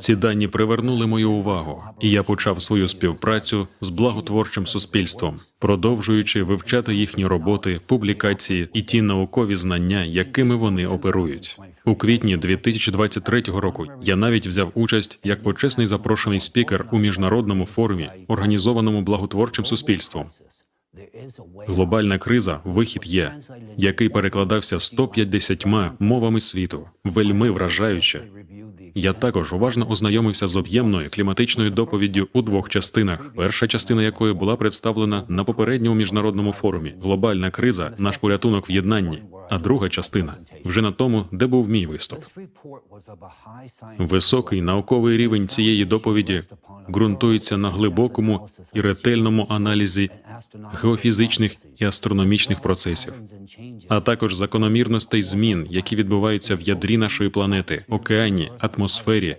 Ці дані привернули мою увагу, і я почав свою співпрацю з благотворчим суспільством, продовжуючи вивчати їхні роботи, публікації і ті наукові знання, якими вони оперують. У квітні 2023 року я навіть взяв участь як почесний запрошений спікер у міжнародному форумі, організованому благотворчим суспільством. Глобальна криза вихід є, який перекладався 150 мовами світу, вельми вражаюче. Я також уважно ознайомився з об'ємною кліматичною доповіддю у двох частинах. Перша частина якої була представлена на попередньому міжнародному форумі Глобальна криза, наш порятунок в єднанні. А друга частина вже на тому, де був мій виступ. Високий науковий рівень цієї доповіді ґрунтується на глибокому і ретельному аналізі геофізичних і астрономічних процесів, а також закономірностей змін, які відбуваються в ядрі нашої планети, океані, атмосфері,